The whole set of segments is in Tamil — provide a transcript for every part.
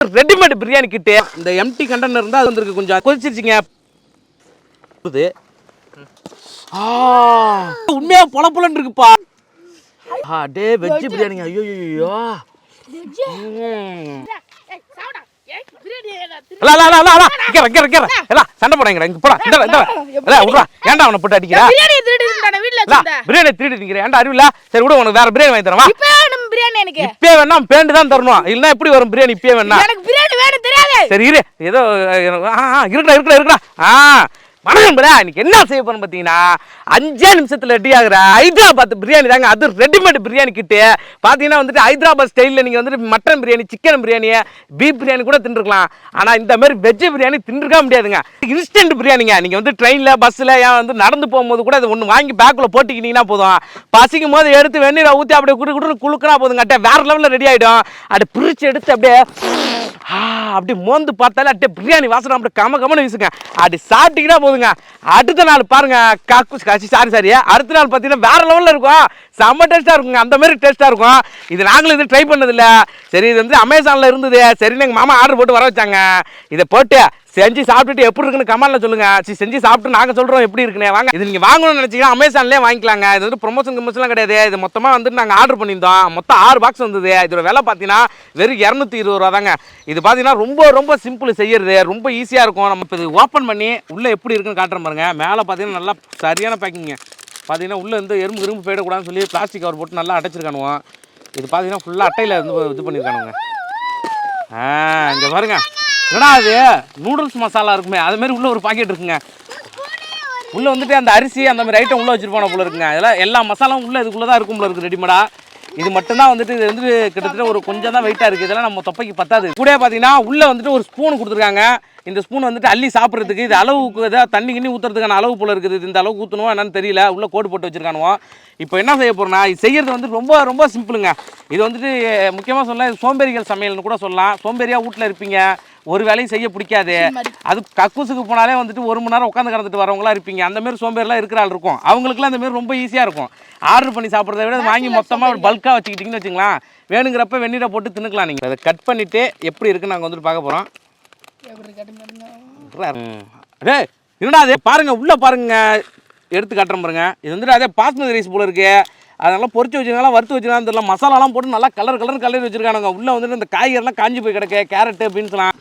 ரெடிமேட் பிரியாணி கிட்டு. இந்த எம்டி கண்டெய்னர் இருந்தால் அது வந்துருக்கு கொஞ்சம். கொதிச்சிருச்சிங்க. இது உண்மையா பொல பொலன்னு இருக்குப்பா. ஆ டே வெஜ் பிரியாணிங்க. ஐயோ ஐயோ சண்டை போடாங்கடா இங்க போடா. இந்த இந்த இல்ல விட்றா ஏன்டா அவனை போட்டு அடிக்கிறா? பிரியாணி திருடி ஏன்டா அறிவில்ல? சரி விடு உனக்கு வேற பிரியாணி வாங்கி தரவா இப்ப வேணும் பிரியாணி எனக்கு? இப்பே வேணா பேண்டு தான் தரணும்? இல்லைன்னா எப்படி வரும் பிரியாணி இப்பே வேணா? எனக்கு பிரியாணி வேணும் தெரியாது. சரி இரு. ஏதோ இருக்குடா இருக்குடா இருக்குடா ஆ வணக்கம் பிரா இன்னைக்கு என்ன செய்ய போறோம் பார்த்தீங்கன்னா அஞ்சே நிமிஷத்தில் ரெடி ஆகிற ஹைதராபாத் பிரியாணி தாங்க. அது ரெடிமேட் பிரியாணி கிட்டே பார்த்தீங்கன்னா வந்துட்டு ஹைதராபாத் ஸ்டைலில் நீங்கள் வந்துட்டு mutton biryani chicken biryani beef biryani கூட தின்றுக்கலாம். ஆனால் இந்த மாதிரி வெஜ் பிரியாணி தின்றுக்க முடியாதுங்க. இன்ஸ்டன்ட் பிரியாணிங்க. நீங்கள் வந்து ட்ரெயினில் பஸ்ஸில் ஏன் வந்து நடந்து போகும்போது கூட அது ஒன்று வாங்கி பேக்கில் போட்டுக்கிட்டிங்கன்னா போதும். பசிக்கும் போது எடுத்து வெந்நீரை ஊற்றி அப்படியே குடு குடுன்னு குளுக்குனா போதுங்க. அட்டை வேறு லெவலில் ரெடி ஆகிடும் அப்படியே பிரித்து எடுத்து அப்படியே அப்படி மோந்து பார்த்தாலே அப்படியே பிரியாணி வாசனை அப்படி கம கமனு வீசுங்க. அப்படி சாப்பிட்டீங்கன்னா போதுங்க. அடுத்த நாள் பாருங்க காக்கு காசி சாரி சாரி. அடுத்த நாள் பார்த்தீங்கன்னா வேற லெவலில் இருக்கும். செம்ம டேஸ்ட்டாக இருக்குங்க. அந்த மாதிரி டேஸ்ட்டாக இருக்கும். இது நாங்களும் இது ட்ரை பண்ணதில்ல. சரி இது வந்து அமேசானில் இருந்தது. சரி எங்கள் மாமா ஆர்டர் போட்டு வர வச்சாங்க. இதை போட்டு செஞ்சு சாப்பிட்டுட்டு எப்படி இருக்குன்னு கமெண்ட்ல சொல்லுங்க. சரி செஞ்சு சாப்பிட்டு நாங்கள் சொல்கிறோம் எப்படி இருக்குன்னு. வாங்க. இது நீங்கள் வாங்கணும்னு நினச்சிங்கன்னா அமேசான்லேயே வாங்கிக்கலாங்க. இது வந்து ப்ரொமோஷன் கமிஷன்லாம் கிடையாது. இது மொத்தமாக வந்துட்டு நாங்கள் ஆர்டர் பண்ணியிருந்தோம். மொத்தம் ஆறு பாக்ஸ் வந்தது. இதோட விலை பார்த்தீங்கன்னா வெறும் இரநூத்தி இருபது ரூபா தாங்க. இது பார்த்தீங்கன்னா ரொம்ப ரொம்ப சிம்பிள் செய்யறது. ரொம்ப ஈஸியாக இருக்கும். நம்ம இப்போ இது ஓப்பன் பண்ணி உள்ளே எப்படி இருக்குன்னு காட்டுறேன் பாருங்க. மேலே பார்த்தீங்கன்னா நல்லா சரியான பேக்கிங்க பார்த்தீங்கன்னா உள்ளே வந்து எறும்பு எறும்பு போயிடக்கூடாதுன்னு சொல்லி பிளாஸ்டிக் கவர் போட்டு நல்லா அடைச்சிருக்கானுவோம் இது பார்த்தீங்கன்னா ஃபுல்லாக அட்டையில் வந்து இது பண்ணியிருக்கானுங்க ஆ இங்கே பாருங்க. என்னடா அது நூடுல்ஸ் மசாலா இருக்குமே. அது மாதிரி உள்ள ஒரு பாக்கெட் இருக்குங்க. உள்ள வந்துட்டு அந்த அரிசி அந்த மாதிரி ஐட்டம் உள்ள வச்சிருப்பான போல இருக்குங்க. இதெல்லாம் எல்லா மசாலாவும் உள்ள இதுக்குள்ள தான் இருக்கும் போல இருக்கு ரெடிமேடா இது மட்டும்தான் வந்துட்டு இது வந்து கிட்டத்தட்ட ஒரு கொஞ்சம் தான் வெயிட்டாக இருக்குது இதெல்லாம் நம்ம தொப்பைக்கு பத்தாது. கூட பார்த்தீங்கன்னா உள்ள வந்துட்டு ஒரு ஸ்பூன் கொடுத்துருக்காங்க. இந்த ஸ்பூன் வந்துட்டு அள்ளி சாப்பிட்றதுக்கு இது அளவுக்கு ஏதாவது தண்ணி கிண்ணி ஊற்றுறதுக்கான அளவு போல இருக்குது. இது இந்த அளவுக்கு ஊற்றணும் என்னன்னு தெரியல. உள்ள கோடு போட்டு வச்சிருக்கானுவோ. இப்போ என்ன செய்ய போறோம்னா இது செய்யறது வந்து ரொம்ப ரொம்ப சிம்பிளுங்க. இது வந்துட்டு முக்கியமாக சொல்லலாம் இது சோம்பேறிகள் சமையல்னு கூட சொல்லலாம். சோம்பேறியாக வீட்டில் இருப்பீங்க. ஒரு வேலையும் செய்ய பிடிக்காது. அது கக்கூசுக்கு போனாலே வந்துட்டு ஒரு மணி நேரம் உட்காந்து கிடந்துட்டு வரவங்களா இருப்பீங்க. அந்த மாதிரி சோம்பேறிலாம் இருக்கிற ஆள் இருக்கும். அவங்களுக்குலாம் அந்த மாதிரி ரொம்ப ஈஸியாக இருக்கும். ஆர்டர் பண்ணி சாப்பிட்றத விட வாங்கி மொத்தமாக பல்காக வச்சுக்கிட்டிங்கன்னு வச்சுங்களேன். வேணுங்கிறப்ப வெந்நீரை போட்டு தின்னுக்கலாம் நீங்கள் அதை கட் பண்ணிவிட்டு எப்படி இருக்குன்னு நாங்கள் வந்துட்டு பார்க்க போகிறோம் டேய் என்னடா அது? பாருங்க உள்ள பாருங்க. எடுத்து காட்டுறேன் பாருங்க. இது வந்துட்டு அதே பாஸ்மதி ரைஸ் போல இருக்கு. அதெல்லாம் பொரிச்சு வச்சிருக்காங்களா வறுத்து வச்சிருக்காங்க தெரியல. மசாலாலாம் போட்டு நல்லா கலர் கலர் கலர் வச்சுருக்கானுங்க. உள்ள வந்துட்டு இந்த காய்கறிலாம் காஞ்சி போய் கிடக்கு. கேரட்டு பீன்ஸ்லாம்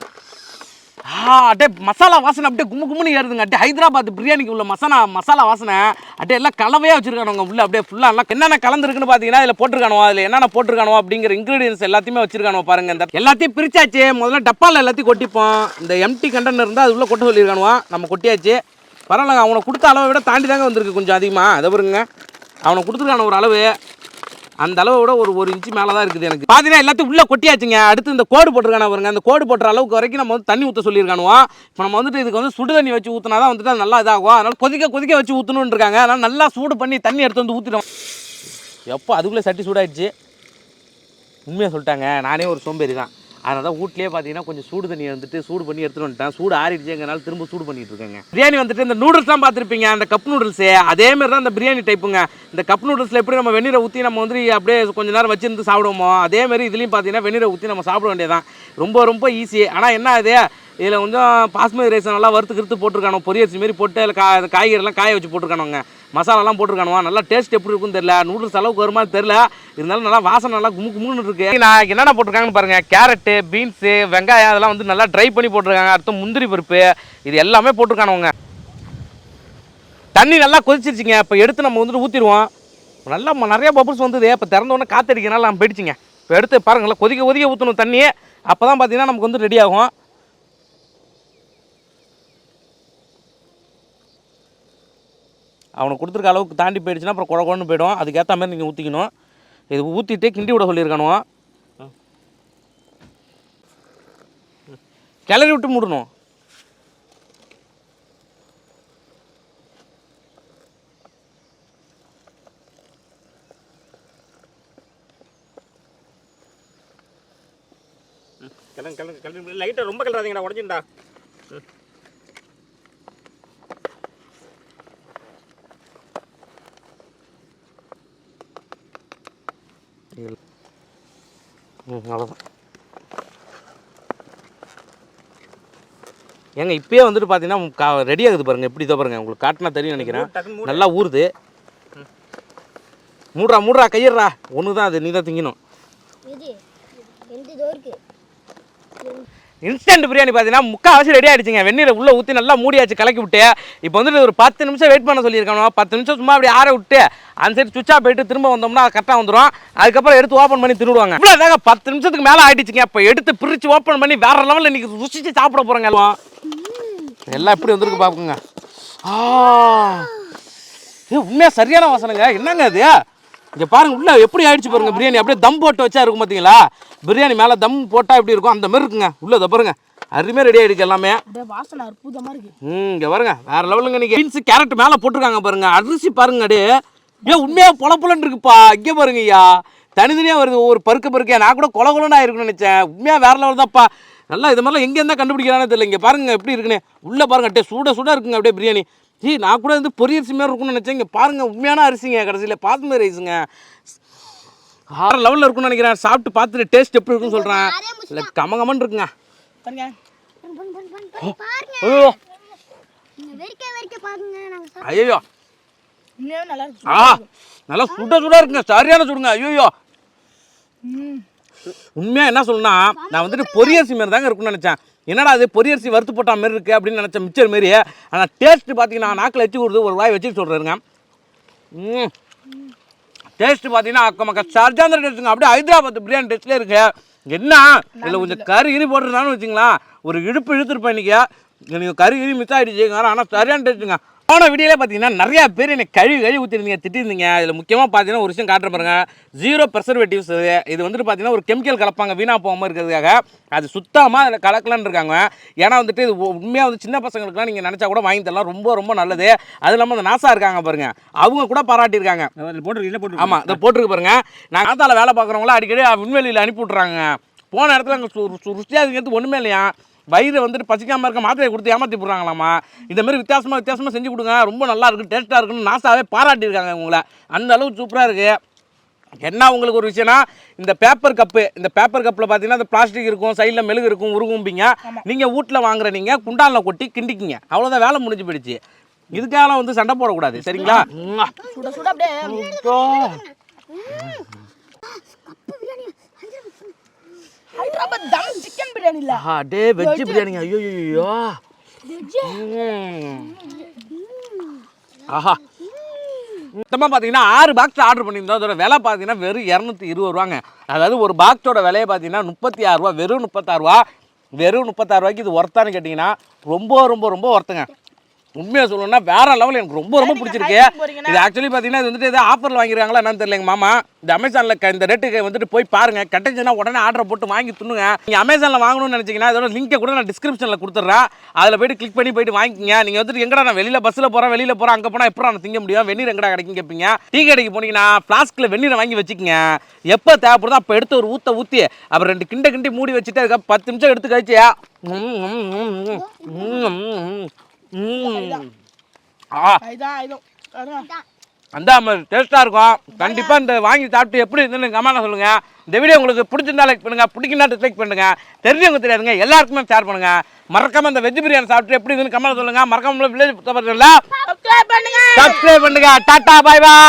ஆ அட்டே மசாலா வாசனை அப்படியே கும்மு கும்முன்னு ஏறுதுங்க. அட்டே ஹைதராபாத் பிரியாணிக்கு உள்ள மசாலா மசாலா வாசனை. அட்டே எல்லாம் கலவையாக வச்சிருக்கானுங்க உள்ள. அப்படியே ஃபுல்லாக எல்லாம் என்னென்ன கலந்துருக்குன்னு பார்த்தீங்கன்னா இதில் போட்டிருக்கானோ அதில் என்னென்ன போட்டிருக்கானோ அப்படிங்கிற இன்க்ரீடியன்ஸ் எல்லாத்தையுமே வச்சிருக்கானோ பாருங்கள் இந்த எல்லாத்தையும் பிரிச்சாச்சு. முதல்ல டப்பாவில் எல்லாத்தையும் கொட்டிப்போம். இந்த எம்டி கண்டெய்னர் இருந்தால் அது உள்ளே கொட்ட சொல்லியிருக்கானுவோம் நம்ம கொட்டியாச்சு. பரவாயில்லங்க அவனை கொடுத்த அளவை விட தாண்டி தாங்க வந்திருக்கு கொஞ்சம் அதிகமாக அதை பாருங்க. அவனை கொடுத்துருக்கான ஒரு அளவு. அந்த அளவை விட ஒரு ஒரு இன்ச்சு மேலே தான் இருக்குது எனக்கு. பார்த்தீங்கன்னா எல்லாத்தையும் உள்ளே கொட்டியாச்சுங்க. அடுத்து இந்த கோடு போட்டிருக்கான பாருங்க. அந்த கோடு போட்டுற அளவுக்கு வரைக்கும் நம்ம வந்து தண்ணி ஊற்ற சொல்லியிருக்கானுவோம் இப்போ நம்ம வந்துட்டு இதுக்கு வந்து சுடு தண்ணி வச்சு ஊற்றினா தான் வந்துட்டு அது நல்லா இதாகும். அதனால் கொதிக்க கொதிக்க வச்சு ஊற்றணுன்னு இருக்காங்க அதனால் நல்லா சூடு பண்ணி தண்ணி எடுத்து வந்து ஊற்றிடும் எப்போ அதுக்குள்ளே சட்டி சூடாயிடுச்சு? உண்மையாக சொல்லிட்டாங்க. நானே ஒரு சோம்பேறி தான் அதனால தான் வீட்லேயே பார்த்தீங்கன்னா கொஞ்சம் சூடு தண்ணி வந்துட்டு சூடு பண்ணி எடுத்துட்டு வந்துட்டேன். சூடு ஆறிடுச்சுங்கனால திரும்ப சூடு பண்ணிட்டு இருக்கேங்க. பிரியாணி வந்துட்டு இந்த நூடுல்ஸ்லாம் பார்த்துருப்பீங்க அந்த கப் நூடுல்ஸு அதே மாதிரி தான் இந்த பிரியாணி டைப்புங்க இந்த கப் நூடுல்ஸில் எப்படி நம்ம வெந்நீரை ஊற்றி நம்ம வந்து அப்படியே கொஞ்ச நேரம் வச்சிருந்து சாப்பிடுவோமோ அதே மாதிரி இதுலேயும் பார்த்தீங்கன்னா வெந்நீரை ஊற்றி நம்ம சாப்பிட வேண்டியதான் ரொம்ப ரொம்ப ஈஸி ஆனால் என்ன இது? இதில் கொஞ்சம் பாஸ்மதி ரைஸ் நல்லா வறுத்து கிறுத்து போட்டிருக்கானோ பொரியரிசி மாரி போட்டு அதில் கா காய்கறிலாம் காய வச்சு போட்டிருக்கானுங்க மசாலாலாம் போட்டிருக்கானுவா? நல்லா டேஸ்ட் எப்படி இருக்குன்னு தெரியல. நூடுல்ஸ் அளவுக்கு வருமா தெரியல. இருந்தாலும் நல்லா வாசனை நல்லா கும்மு கும்முன்னு இருக்கு. நான் என்னென்ன போட்டிருக்காங்கன்னு பாருங்க. கேரட்டு பீன்ஸு வெங்காயம் அதெல்லாம் வந்து நல்லா ட்ரை பண்ணி போட்டிருக்காங்க. அடுத்து முந்திரி பருப்பு. இது எல்லாமே போட்டிருக்கானுங்க தண்ணி நல்லா கொதிச்சிருச்சுங்க. இப்போ எடுத்து நம்ம வந்துட்டு ஊற்றிடுவோம் நல்லா நிறையா நிறைய பபுள்ஸ் வந்தது. இப்போ திறந்தோடனே உடனே நம்ம போயிடுச்சுங்க. இப்போ எடுத்து பாருங்களேன் கொதிக்க கொதிக்க ஊற்றணும் தண்ணியே. அப்போ தான் பார்த்தீங்கன்னா நமக்கு வந்து ரெடி ஆகும். அவனுக்கு கொடுத்துருக்க அளவுக்கு தாண்டி போயிடுச்சுன்னா அப்புறம் குழ குழன்னு போயிடும். அதுக்கேற்ற மாதிரி நீங்கள் ஊற்றிக்கணும் இது ஊற்றிட்டு கிண்டி விட சொல்லியிருக்கானுவோ. கிளறி விட்டு மூடணும். கிளம்பு கிளம்பு கிளம்பு லைட்டை ரொம்ப கிளறாதீங்கடா உடஞ்சிண்டா அவ்வளோதான் ஏங்க இப்பயே வந்துட்டு பார்த்தீங்கன்னா ரெடி ஆகுது பாருங்க எப்படி இதோ பாருங்க உங்களுக்கு காட்டினா தெரியும் நினைக்கிறேன் நல்லா ஊறுது மூடுறா மூடுறா கையிடுறா ஒன்று தான் அது நீ தான் திங்கணும் இன்ஸ்டன்ட் பிரியாணி பார்த்தீங்கன்னா முக்கால்வாசி ரெடி ஆயிடுச்சுங்க. வெந்நீரை உள்ளே ஊற்றி நல்லா மூடியாச்சு கலக்கி விட்டு. இப்போ வந்துட்டு ஒரு பத்து நிமிஷம் வெயிட் பண்ண சொல்லியிருக்கானோ பத்து நிமிஷம் சும்மா அப்படி ஆற விட்டு அந்த சைடு சுவிட்சா போயிட்டு திரும்ப வந்தோம்னா கரெக்டாக வந்துடும் அதுக்கப்புறம் எடுத்து ஓப்பன் பண்ணி திருவிடுவாங்க இவ்வளோ தாங்க பத்து நிமிஷத்துக்கு மேலே ஆகிடுச்சிங்க இப்போ எடுத்து பிரித்து ஓப்பன் பண்ணி வேற லெவலில் இன்னைக்கு ருசிச்சு சாப்பிட போகிறோங்க எல்லாம். எல்லாம் எப்படி வந்துருக்கு பார்க்குங்க ஆ. உண்மையாக சரியான வாசனைங்க. என்னங்க அது? இங்கே பாருங்க உள்ள எப்படி ஆயிடுச்சு பாருங்க பிரியாணி. அப்படியே தம் போட்டு வச்சா இருக்கும் பார்த்தீங்களா பிரியாணி மேலே தம் போட்டால் எப்படி இருக்கும்? அந்த மாதிரி இருக்குங்க. உள்ள இதை பாருங்க. அருமையாக ரெடி ஆயிடுச்சு எல்லாமே. அப்படியே வாசனை அற்புதமா இருக்கு. ம் இங்கே பாருங்க. வேற லெவலுங்க நீங்கள் பீன்ஸ் கேரட் மேலே போட்டிருக்காங்க பாருங்க. அரிசி பாருங்க அடே. ஏன் உண்மையாக பொல பொலன்னு இருக்குப்பா. இங்கே பாருங்க ஐயா. தனித்தனியாக வருது. ஒவ்வொரு பருக்க பருக்க. நான் கூட கொல கொலன்னு ஆயிருக்குன்னு நினச்சேன். உண்மையாக வேற லெவல் தான்ப்பா. நல்லா இது மாதிரிலாம் எங்கே இருந்தால் கண்டுபிடிக்கிறானே தெரியல. இங்கே பாருங்க எப்படி இருக்குன்னு. உள்ளே பாருங்க அப்படியே சூட சூட இருக்குங்க அப்படியே பிரியாணி. ஜி நான் கூட வந்து பொரிய அரிசி மாதிரி இருக்கும்னு நினச்சேன். இங்கே பாருங்க உண்மையான அரிசிங்க கடைசியில். பாஸ்மதி ரைஸுங்க. ஆறு லெவலில் இருக்கும்னு நினைக்கிறேன். சாப்பிட்டு பார்த்துட்டு டேஸ்ட் எப்படி இருக்குன்னு சொல்கிறேன் இல்லை இருக்குங்க. பண் பண் பாருங்க. ஐயோ. ஐயோ உண்மையாவே நல்லா இருக்கு. ஆ நல்லா சுட சுட இருக்குங்க. சரியான சுடுங்க. ஐயோ உண்மையாக என்ன சொல்லணும்னா நான் வந்துட்டு பொரியரிசி மாதிரி தாங்க இருக்கும்னு நினச்சேன். என்னடா அது பொரியரிசி வறுத்து போட்ட மாதிரி இருக்குது அப்படின்னு நினச்சேன் மிச்சர் மாரி ஆனால் டேஸ்ட்டு பார்த்தீங்கன்னா நாக்கில் வச்சு கொடுத்து ஒரு வாய் வச்சு சொல்கிறேங்க டேஸ்ட்டு பார்த்தீங்கன்னா அக்க மக்கா சர்ஜாந்திர டேஸ்ட்டுங்க அப்படியே ஹைதராபாத் பிரியாணி டேஸ்ட்லேயே இருக்கு. என்ன? இதில் கொஞ்சம் கறி இறி போட்டுருந்தான்னு வச்சுங்களேன். ஒரு இழுப்பு இழுத்துருப்பேன் இன்றைக்கி எனக்கு கறி இறி மிஸ் ஆகிடுச்சுங்க ஆனால் சரியான டேஸ்ட்டுங்க போன வீடியோவில் பார்த்தீங்கன்னா நிறையா பேர் எனக்கு கழுவி கழுவி ஊற்றிருந்தீங்க திட்டிருந்தீங்க. இதில் முக்கியமாக பார்த்தீங்கன்னா ஒரு விஷயம் காட்டுற பாருங்க. ஜீரோ ப்ரெசர்வேட்டிவ்ஸ் இது. வந்துட்டு பார்த்தீங்கன்னா ஒரு கெமிக்கல் கலப்பாங்க வீணாக போகாமல் இருக்கிறதுக்காக. அது சுத்தமாக அதில் கலக்கலன்னு இருக்காங்க. ஏன்னா வந்துட்டு இது உண்மையாக வந்து சின்ன பசங்களுக்குலாம் நீங்கள் நினச்சா கூட வாங்கி தரலாம். ரொம்ப ரொம்ப நல்லது. அது இல்லாமல் அந்த நாசா இருக்காங்க பாருங்க. அவங்க கூட பாராட்டியிருக்காங்க. அதில் போட்டுருக்கீங்க போட்டு ஆமாம் இதை போட்டிருக்கு பாருங்க. நான் ஆத்தால வேலை பார்க்குறவங்கள அடிக்கடி விண்வெளியில் அனுப்பி விட்றாங்க போன இடத்துல அங்கே ருசியாக இருக்கிறது ஒன்றுமே இல்லையா? வயிறு வந்துட்டு பசிக்காமல் இருக்க மாத்திரையை கொடுத்து ஏமாற்றி போடுறாங்களாமா இந்த மாதிரி வித்தியாசமாக வித்தியாசமாக செஞ்சு கொடுங்க. ரொம்ப நல்லா இருக்கு டேஸ்ட்டாக இருக்குன்னு நாசாவே பாராட்டியிருக்காங்க உங்களை அந்த அளவுக்கு சூப்பராக இருக்குது என்ன உங்களுக்கு ஒரு விஷயம்னா இந்த பேப்பர் கப்பு இந்த பேப்பர் கப்பில் பார்த்தீங்கன்னா இந்த பிளாஸ்டிக் இருக்கும் சைடில் மெழுகு இருக்கும் உருகும்பிங்க. நீங்கள் வீட்டில் வாங்குற நீங்கள் குண்டானில் கொட்டி கிண்டிக்கிங்க. அவ்வளோதான் வேலை முடிஞ்சு போயிடுச்சு. இதுக்காக வந்து சண்டை போடக்கூடாது சரிங்களா. சுட சுட அப்படியே. அப்பா. ஹைதராபாத் தம் சிக்கன் பிரியாணி இல்ல. அடே வெஜ் பிரியாணிங்க. ஐயோ ஐயோ ஆஹா. மொத்தமாக பார்த்தீங்கன்னா ஆறு பாக்ஸ் ஆர்டர் பண்ணியிருந்தோம். அதோட விலை பார்த்தீங்கன்னா வெறும் இரநூத்தி இருபது ரூபாங்க. அதாவது ஒரு பாக்ஸோட விலையை பார்த்தீங்கன்னா முப்பத்தி ஆறு ரூபா வெறும் முப்பத்தாறு ரூபா வெறும் முப்பத்தாறு ரூபாய்க்கு இது ஒர்த்தான்னு கேட்டிங்கன்னா ரொம்ப ரொம்ப ரொம்ப ஒர்த்துங்க உண்மையாக சொல்லணும்னா வேற லெவல் எனக்கு ரொம்ப ரொம்ப பிடிச்சிருக்கு? இது ஆக்சுவலி பார்த்தீங்கன்னா இது வந்துட்டு ஏதோ ஆஃபரில் வாங்கிருக்காங்களா என்னன்னு தெரியல எங்கள் மாமா இந்த அமேசானில் இந்த ரேட்டுக்கு வந்துட்டு போய் பாருங்க கட்டுச்சுன்னா உடனே ஆர்டர் போட்டு வாங்கி துண்ணுங்க நீங்கள் அமேசானில் வாங்கணும்னு நினச்சிங்கன்னா அதோட லிங்கை கூட நான் டிஸ்கிரிப்ஷனில் கொடுத்துட்றேன் அதில் போயிட்டு கிளிக் பண்ணி போயிட்டு வாங்கிக்கங்க நீங்கள் வந்துட்டு எங்கடா நான் வெளியில் பஸ்ஸில் போகிறேன் வெளியில் போகிறேன் அங்கே போனால் எப்போ நான் திங்க முடியும் வெந்நீர் எங்கடா கிடைக்கும் கேட்பீங்க டீ கடைக்கு போனீங்கன்னா ஃப்ளாஸ்கில் வெந்நீரை வாங்கி வச்சுக்கங்க எப்போ தேவைப்படுதோ அப்போ எடுத்து ஒரு ஊற்ற ஊற்றி அப்புறம் ரெண்டு கிண்ட கிண்டி மூடி வச்சுட்டு அதுக்கு பத்து நிமிஷம் எடுத்து கழிச்சு அந்த மாதிரி டேஸ்ட்டாக இருக்கும். கண்டிப்பாக இந்த வாங்கி சாப்பிட்டு எப்படி இருந்துன்னு கமெண்ட்ல சொல்லுங்கள் இந்த வீடியோ உங்களுக்கு பிடிச்சிருந்தா லைக் பண்ணுங்கள் பிடிக்கலனா டிஸ்லைக் பண்ணுங்கள் தெரிஞ்சவங்க தெரியாதுங்க. எல்லாருக்குமே ஷேர் பண்ணுங்கள் மறக்காம இந்த வெஜ் பிரியாணி சாப்பிட்டு எப்படி இருக்குன்னு கமெண்ட்ல சொல்லுங்கள் மறக்காம வில்லேஜ் Subscribe பண்ணுங்க. சப்ஸ்கிரைப் பண்ணுங்க. Tata bye bye